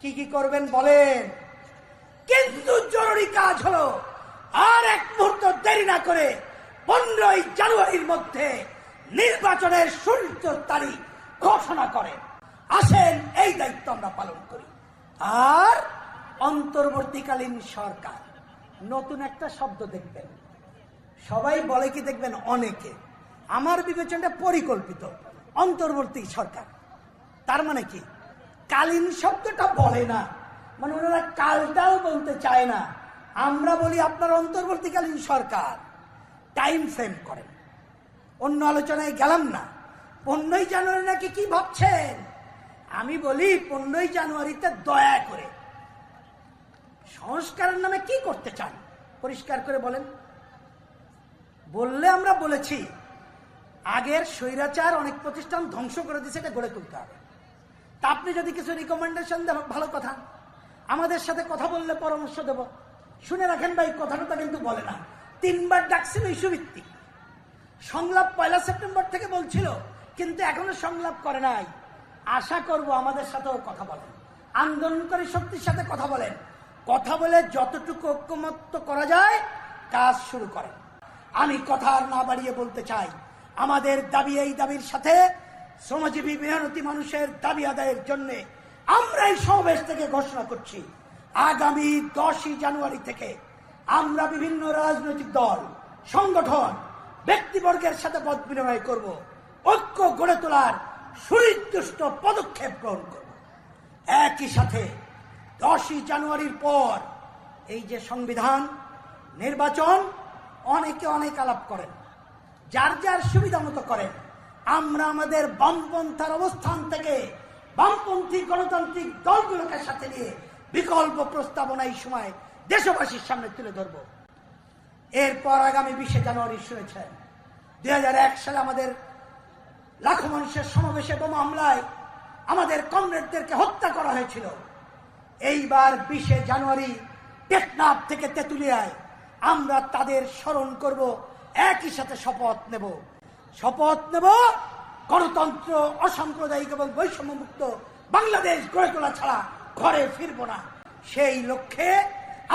কি কি করবেন বলেন? কিন্তু জরুরি কাজ হলো আর এক মুহূর্ত দেরি না করে পনেরোই জানুয়ারির মধ্যে নির্বাচনের সূর্য তারিখ ঘোষণা করেন। আসেন, এই দায়িত্ব আমরা পালন করি। আর অন্তর্বর্তীকালীন সরকার, নতুন একটা শব্দ দেখবেন। সবাই বলে কি দেখবেন? অনেকে। আমার বিবেচনাটা পরিকল্পিত অন্তর্বর্তী সরকার। তার মানে কি? কালীন শব্দটা বলে না। মানে ওনারা কালটাও বলতে চায় না। আমরা বলি আপনার অন্তর্বর্তীকালীন সরকার। টাইম ফ্রেম করেন। অন্য আলোচনায় গেলাম না। পনেরোই জানুয়ারি নাকি কি ভাবছেন? আমি বলি পনেরোই জানুয়ারিতে দয়া করে। সংস্কারের নামে কি করতে চান? পরিষ্কার করে বলেন। বললে আমরা বলেছি, আগের স্বৈরাচার অনেক প্রতিষ্ঠান ধ্বংস করে দিয়েছে, এটা গড়ে তুলতে হবে। তা আপনি যদি কিছু রিকমেন্ডেশন দেন, ভালো কথা। আমাদের সাথে কথা বললে পরামর্শ দেব। শুনে রাখেন ভাই, কথাটা কিন্তু বলে না। তিনবার ডাকছিল ইস্যু ভিত্তিক সংলাপ পয়লা সেপ্টেম্বর থেকে বলছিল, কিন্তু এখনও সংলাপ করে নাই। আশা করব আমাদের সাথেও কথা বলেন। আন্দোলনকারী শক্তির সাথে কথা বলেন। কথা বলে যতটুকু ঐক্যমত্য করা যায়, কাজ শুরু করেন। আমি কথা আর না বাড়িয়ে বলতে চাই। আমাদের দাবি এই দাবির সাথে শ্রমজীবী মেহনতি মানুষের দাবি আদায়ের জন্য আমরা এই সমাবেশ থেকে ঘোষণা করছি। আগামী দশই জানুয়ারি থেকে আমরা বিভিন্ন রাজনৈতিক দল, সংগঠন, ব্যক্তিবর্গের সাথে পদ বিনিময় করব। ঐক্য গড়ে তোলার সুনির্দিষ্ট পদক্ষেপ গ্রহণ করব। একই সাথে দশই জানুয়ারির পর এই যে সংবিধান, নির্বাচন, অনেকে অনেক আলাপ করেন। যার যার সুবিধা মতো করেন। আমরা আমাদের বামপন্থার অবস্থান থেকে বামপন্থী গণতান্ত্রিক দলগুলোকে সাথে নিয়ে বিকল্প প্রস্তাবনা এই সময় দেশবাসীর সামনে তুলে ধরব। এরপর আগামী বিশে জানুয়ারি শুনেছেন দুই সালে আমাদের লাখো মানুষের সমাবেশে বোমা হামলায় আমাদের কমরেডদেরকে হত্যা করা হয়েছিল। এইবার বিশে জানুয়ারি টেকনাফ থেকে তেঁতুলিয়ায় আমরা তাদের স্মরণ করব, একই সাথে শপথ নেব। শপথ নেব। গণতন্ত্র অসাম্প্রদায়িক এবং বৈষম্যমুক্ত বাংলাদেশ গড়ে তোলা ছাড়া ঘরে ফিরব না। সেই লক্ষ্যে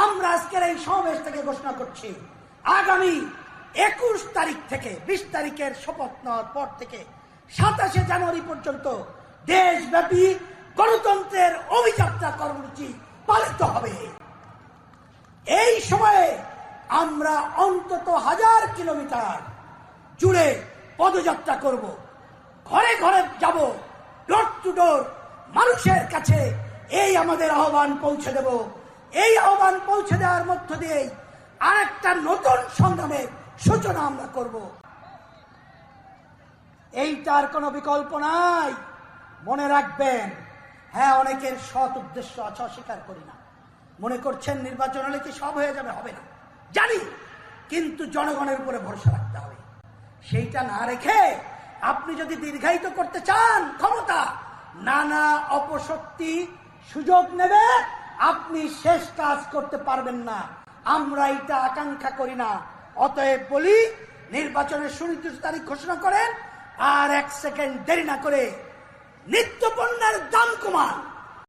আমরা আজকের এই সমাবেশ থেকে ঘোষণা করছি, আগামী একুশ তারিখ থেকে, বিশ তারিখের শপথ নেওয়ার পর থেকে, সাতাশে জানুয়ারি পর্যন্ত দেশব্যাপী গণতন্ত্রের অভিযাত্রা কর্মসূচি পালিত হবে। এই সময়ে আমরা অন্তত হাজার কিলোমিটার জুড়ে পদযাত্রা করব। ঘরে ঘরে যাব। ডোর টু ডোর মানুষের কাছে এই আমাদের আহ্বান পৌঁছে দেব। এই আহ্বান পৌঁছে দেওয়ার মধ্য দিয়েই আরেকটা নতুন সংগ্রামের সূচনা আমরা করব। এইটার কোনো বিকল্প নাই। মনে রাখবেন হ্যাঁ অনেকের সৎ উদ্দেশ্য আছে, অস্বীকার করি না। মনে করছেন নির্বাচন হলে কি সব হয়ে যাবে? হবে না। জানি, কিন্তু জনগণের উপরে ভরসা রাখতে হবে। সেইটা না রেখে আপনি যদি দীর্ঘায়িত করতে চান ক্ষমতা, নানা অপশক্তি সুযোগ নেবে, আপনি শেষ কাজ করতে পারবেন না। আমরা এটা আকাঙ্ক্ষা করি না। অতএব বলি, নির্বাচনের সুনির্দিষ্ট তারিখ ঘোষণা করেন, আর এক সেকেন্ড দেরি না করে নিত্য পণ্যের দাম কমান।